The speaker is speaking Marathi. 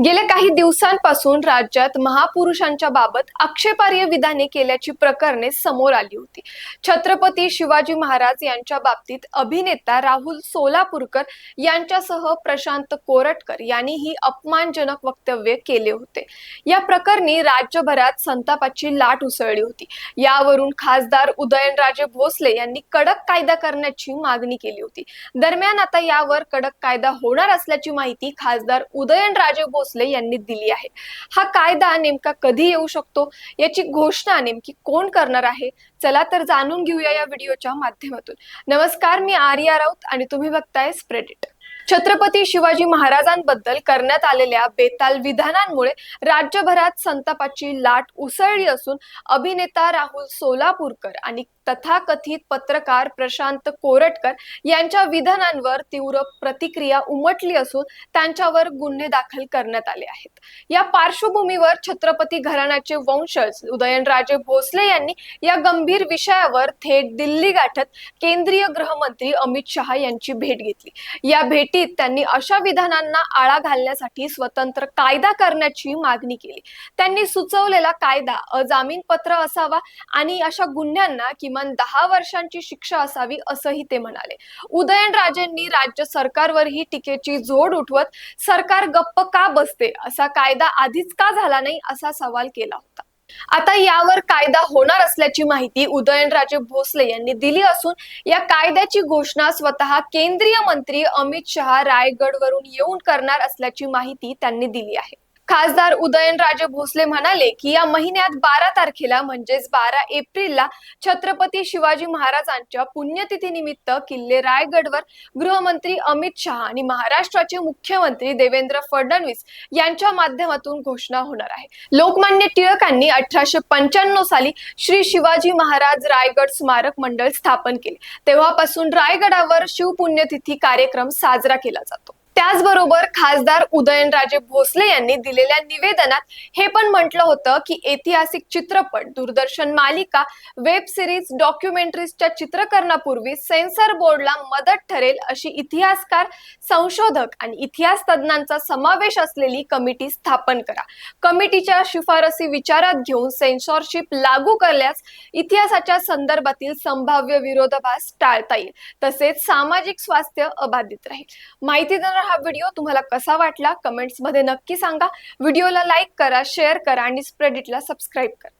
गेल्या काही दिवसांपासून राज्यात महापुरुषांच्या बाबत आक्षेपार्ह विधाने केल्याची प्रकरणे समोर आली होती. छत्रपती शिवाजी महाराज यांच्या बाबतीत अभिनेता राहुल सोलापूरकर यांच्यासह प्रशांत कोरटकर यांनी ही अपमानजनक वक्तव्य केले होते. या प्रकरणी राज्यभरात संतापाची लाट उसळली होती. यावरून खासदार उदयनराजे भोसले यांनी कडक कायदा करण्याची मागणी केली होती. दरम्यान आता यावर कडक कायदा होणार असल्याची माहिती खासदार उदयनराजे भोसले यांनी दिली आहे. हा कायदा नेमका कधी येऊ शकतो? याची घोषणा नेमकी कोण करणार आहे? चला तर जाणून घेऊया या व्हिडिओच्या माध्यमातून. नमस्कार मी आर्या राऊत आणि तुम्ही बघताय स्प्रेडिट छत्रपती शिवाजी महाराजांबद्दल करण्यात आलेल्या बेताल विधानांमुळे राज्यभरात संतापाची लाट उसळली असून अभिनेता राहुल सोलापूरकर आणि तथाकथित पत्रकार प्रशांत कोरटकर यांच्या विधानांवर तीव्र प्रतिक्रिया उमटली असून त्यांच्यावर गुन्हे दाखल करण्यात आले आहेत. या पार्श्वभूमीवर छत्रपती घराण्याचे वंशज उदयनराजे भोसले यांनी या गंभीर विषयावर थेट दिल्ली गाठत केंद्रीय गृहमंत्री अमित शहा यांची भेट घेतली. या भेटी भेटीत त्यांनी अशा विधानांना आळा घालण्यासाठी स्वतंत्र कायदा करण्याची मागणी केली. त्यांनी सुचवलेला कायदा अजामीनपत्र असावा आणि अशा गुन्ह्यांना किमान दहा वर्षांची शिक्षा असावी असंही ते म्हणाले. उदयनराजेंनी राज्य सरकारवरही टीकेची जोड उठवत सरकार गप्प का बसते? असा कायदा आधीच का झाला नाही? असा सवाल केला होता. आता यावर कायदा होणार असल्याची माहिती उदयनराजे भोसले यांनी दिली असून या कायद्याची घोषणा स्वतः केंद्रीय मंत्री अमित शहा रायगडवरून येऊन करणार असल्याची माहिती त्यांनी दिली आहे. खासदार उदयनराजे भोसले म्हणाले की या महिन्यात बारा तारखेला म्हणजेच बारा एप्रिलला छत्रपती शिवाजी महाराजांच्या पुण्यतिथीनिमित्त किल्ले रायगडवर गृहमंत्री अमित शहा आणि महाराष्ट्राचे मुख्यमंत्री देवेंद्र फडणवीस यांच्या माध्यमातून घोषणा होणार आहे. लोकमान्य टिळकांनी अठराशे पंच्याण्णव साली श्री शिवाजी महाराज रायगड स्मारक मंडळ स्थापन केले. तेव्हापासून रायगडावर शिवपुण्यतिथी कार्यक्रम साजरा केला जातो. त्याचबरोबर खासदार उदयनराजे भोसले यांनी दिलेल्या निवेदनात हे पण म्हटलं होतं की ऐतिहासिक चित्रपट दूरदर्शन मालिका वेब सिरीज डॉक्युमेंटरीजच्या चित्रकरणापूर्वी सेन्सर बोर्डला मदत ठरेल अशी इतिहासकार संशोधक आणि इतिहास तज्ज्ञांचा समावेश असलेली कमिटी स्थापन करा. कमिटीच्या शिफारसी विचारात घेऊन सेन्सॉरशिप लागू करल्यास इतिहासाच्या संदर्भातील संभाव्य विरोधाभास टाळता येईल. तसेच सामाजिक स्वास्थ्य अबाधित राहील. माहिती हा व्हिडिओ तुम्हाला कसा वाटला? कमेंट्समध्ये नक्की सांगा. व्हिडिओला लाईक करा शेअर करा आणि स्प्रेडिटला सबस्क्राईब करा.